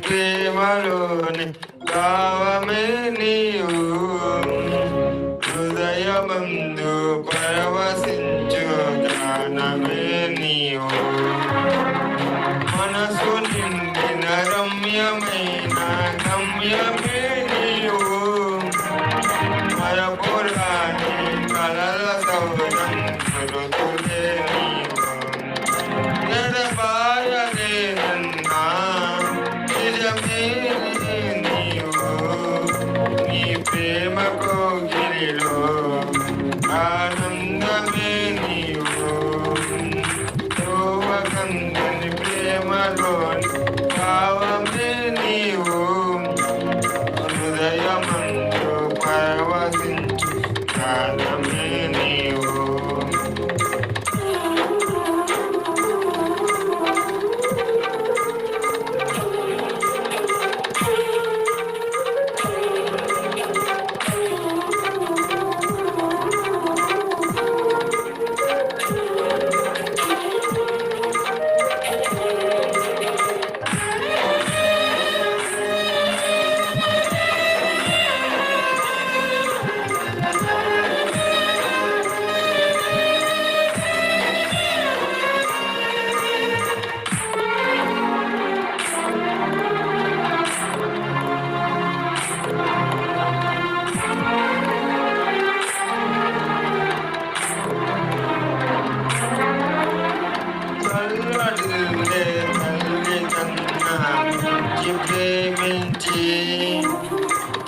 ప్రేమలోని భావమే నీవు హృదయమందు పరవశించు జ్ఞానమే నీవు మనసు నిండిన రమ్యమైన గమ్యమే నీవు మరపురాని కలల సౌరం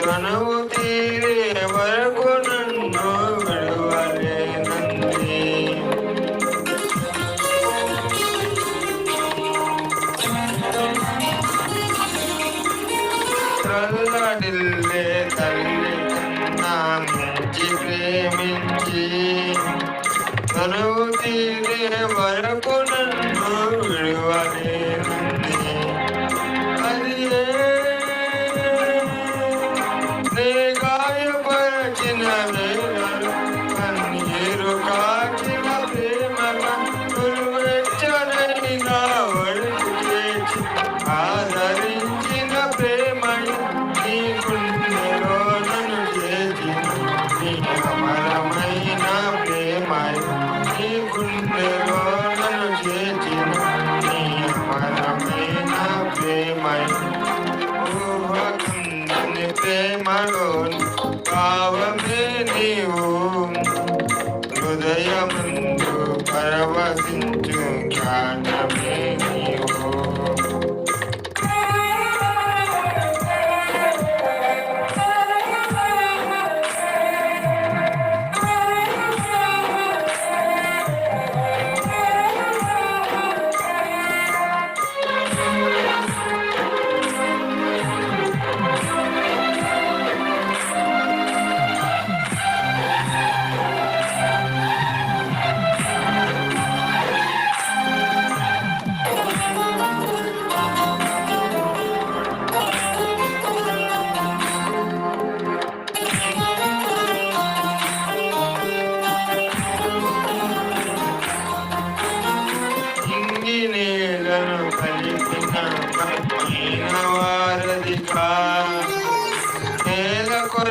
ಕನವು ತೀರೆವರೆಗೂ ನನ್ನು ಬಿಡುವರೆ ನಂದಿ ತಲ್ಲಡಿಲ್ಲೆ ತಲ್ಲಿ ತನ್ನ ಮಿಂಚಿ ಪ್ರೇಮಿಂಚಿ ಕನವು ತೀರೆವರೆಗೂ ನನ್ನ ಮಾಡೋನ್ ಪಾವಮೇ ನೀವು ಹೃದಯಮಂದು ಪರವಸಿಂದ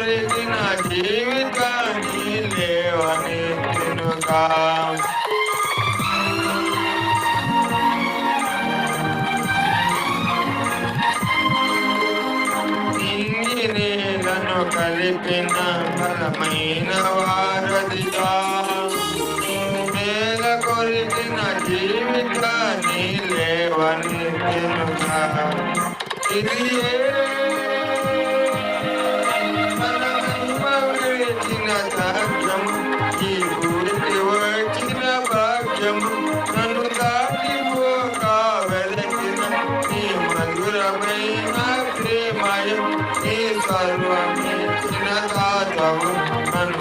నేల నా జీవితాన్ని లేవని తినుగా ఇంగి నేలను కలిపిన బలమైన వారధిగా. నేల కొరిగిన జీవితాన్ని లేవని తినుగా ఇది ఏ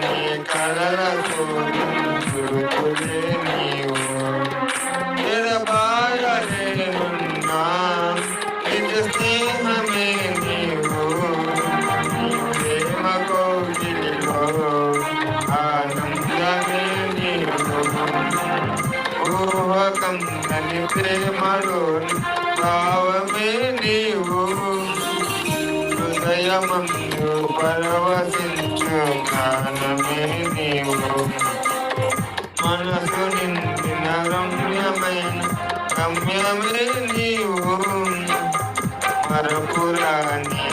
నీ కలల చూపులే నీవు ఎడబాయలేనున్నా నిజ స్నేహమే నీవు ప్రేమ కౌగిలిలో ఆనందమే నీవు ఊహకం నని ప్రేమలో భావమే నీవు. హృదయమందు పరవశించు జ్ఞానమే నీవు మనసు నిండిన రమ్యమైన గమ్యమే నీవు మరపురాని